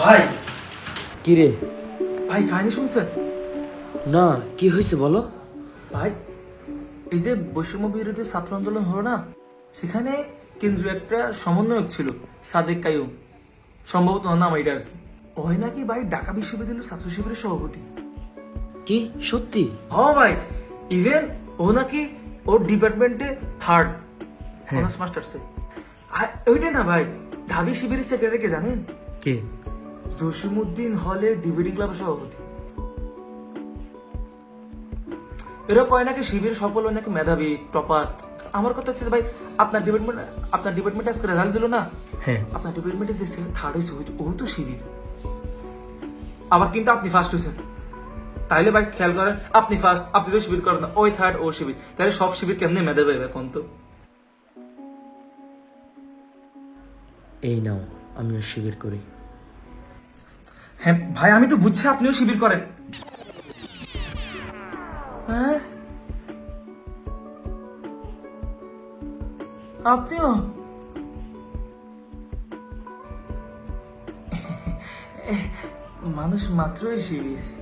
ভাই। কি রে? ভাই কাহিনী শুনছেন? না কি হয়েছে বলো? ভাই এই যে বৈষম্য বিরোধী ছাত্র আন্দোলন হলো না সেখানে কেন্দ্রীয় একটা সমন্বয়ক ছিল সাদেক কায়ুম সম্ভবত নাম এটা আর কি। ওই নাকি ভাই ঢাকা বিশ্ববিদ্যালয়ের ছাত্র শিবিরের সভাপতি? কি? সত্যি? হ ভাই ইভেন ও নাকি ওর ডিপার্টমেন্টে থার্ড অনার্স মাস্টার্সে আর ওইটাই না ভাই ঢাবি শিবিরের সেক্রেটারি কে জানেন? কে? জসিমুদ্দিন হলের ডিবেটিং ক্লাবের সভাপতি। এরা কয় নাকি শিবির সকল নাকি মেধাবী টপার? আমার কথা হচ্ছে ভাই আপনার ডিপার্টমেন্ট আপনার ডিপার্টমেন্ট আজকে রেজাল্ট দিল না? হ্যাঁ। আপনার ডিপার্টমেন্টে যে ছেলে থার্ড হয়েছে ওই- ও তো শিবির। আবার কিন্তু আপনি ফার্স্ট হয়েছেন। তাইলে ভাই খেয়াল করেন আপনি ফার্স্ট আপনি তো শিবির করেন না ওই থার্ড ও শিবির। তাহলে সব শিবির কেমনে মেধাবী হবে এখন তো? এই নাও আমিও শিবির করি। হ্যাঁ ভাই আমি তো বুঝছি আপনিও শিবির করেন। হ্যাঁ? আপনিও? মানুষ মাত্রই শিবির।